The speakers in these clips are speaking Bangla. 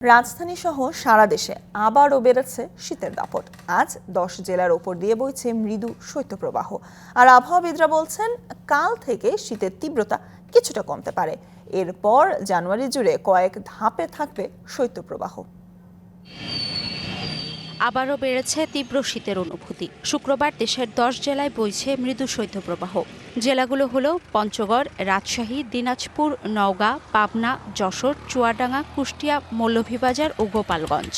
রাজধানী সহ সারা দেশে আবারও বেড়েছে শীতের দাপট। আজ দশ জেলার ওপর দিয়ে বইছে মৃদু শৈত্যপ্রবাহ। আর আবহাওয়াবিদরা বলছেন, কাল থেকে শীতের তীব্রতা কিছুটা কমতে পারে। এরপর জানুয়ারি জুড়ে কয়েক ধাপে থাকবে শৈত্যপ্রবাহ। আবারও বেড়েছে তীব্র শীতের অনুভূতি। শুক্রবার দেশের দশ জেলায় বইছে মৃদু শৈত্যপ্রবাহ। জেলাগুলো হলো পঞ্চগড়, রাজশাহী, দিনাজপুর, নওগাঁ, পাবনা, যশোর, চুয়াডাঙ্গা, কুষ্টিয়া, মৌলভীবাজার ও গোপালগঞ্জ।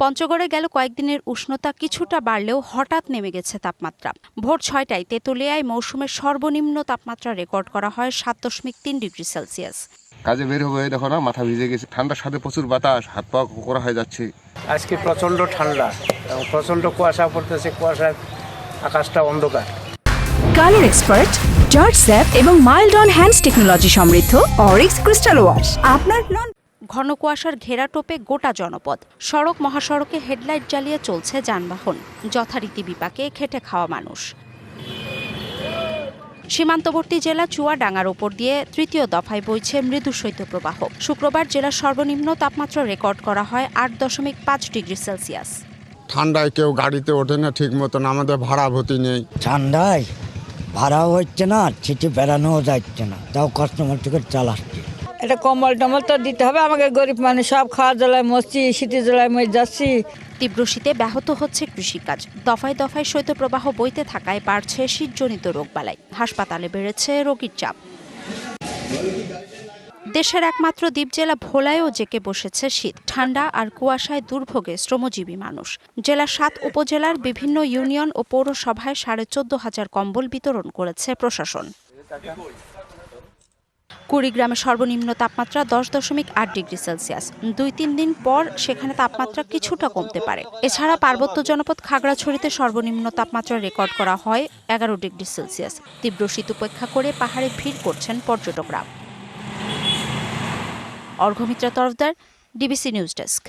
পঞ্চগড়ে গেল কয়েকদিনের উষ্ণতা কিছুটা বাড়লেও হঠাৎ নেমে গেছে তাপমাত্রা। ভোর ছয়টায় তেঁতুলিয়ায় মৌসুমের সর্বনিম্ন তাপমাত্রা রেকর্ড করা হয় সাত দশমিক তিন ডিগ্রি সেলসিয়াস। কাজে বের হব দেখো না মাথা ভিজে গেছে। ঠান্ডার সাথে প্রচুর বাতাস হাত পা করা হয়ে যাচ্ছে। আজকে প্রচণ্ড ঠান্ডা এবং প্রচণ্ড কুয়াশা পড়তেছে কুয়াশার আকাশটা অন্ধকার। কালার এক্সপার্ট জর্জ স্যাপ এবং মাইল্ড অন হ্যান্ডস টেকনোলজি সমৃদ্ধ অরিক্স ক্রিস্টাল ওয়াশ। আপনার নন ঘন কুয়াশার ঘেরা টোপে গোটা জনপদ। সড়ক মহাসড়কে হেডলাইট জ্বালিয়ে চলছে যানবাহন। যথারীতি বিপাকে খেটে খাওয়া মানুষ। সীমান্তবর্তী জেলা চুয়াডাঙ্গার ওপর দিয়ে তৃতীয় দফায় বইছে মৃদু শৈত্যপ্রবাহ। শুক্রবার জেলার সর্বনিম্ন তাপমাত্রা রেকর্ড করা হয় আট দশমিক পাঁচ ডিগ্রি সেলসিয়াস। ঠান্ডায় কেউ গাড়িতে ওঠে না ঠিক মতন আমাদের ভাড়া ভর্তি নেই। ঠান্ডায় ভাড়াও হচ্ছে না ছিটে বেড়ানোও যাচ্ছে না। তাও কষ্ট মতো করে চালাচ্ছে। এটা কম্বল টম্বল তো দিতে হবে, আমাকে গরিব মানুষ, সব খাওয়া জ্বালায় মরছি শীতে জ্বালায় মই যাচ্ছি। তীব্র শীতে ব্যাহত হচ্ছে কৃষিকাজ। দফায় দফায় শৈত্যপ্রবাহ বইতে থাকায় বাড়ছে শীতজনিত রোগবালাই। হাসপাতালে বেড়েছে রোগীর চাপ। দেশের একমাত্র দ্বীপ জেলা ভোলায়ও জেকে বসেছে শীত। ঠান্ডা আর কুয়াশায় দুর্ভোগে শ্রমজীবী মানুষ। জেলার সাত উপজেলার বিভিন্ন ইউনিয়ন ও পৌরসভায় সাড়ে চোদ্দ হাজার কম্বল বিতরণ করেছে প্রশাসন। কুড়িগ্রামে সর্বনিম্ন তাপমাত্রা দশ দশমিক আট ডিগ্রি সেলসিয়াস। দুই তিন দিন পর সেখানে তাপমাত্রা কিছুটা কমতে পারে। এছাড়া পার্বত্য জনপদ খাগড়াছড়িতে সর্বনিম্ন তাপমাত্রা রেকর্ড করা হয় এগারো ডিগ্রি সেলসিয়াস। তীব্র শীত উপেক্ষা করে পাহাড়ে ভিড় করছেন পর্যটকরা। Arghamitra Tarafdar, DBC news desk.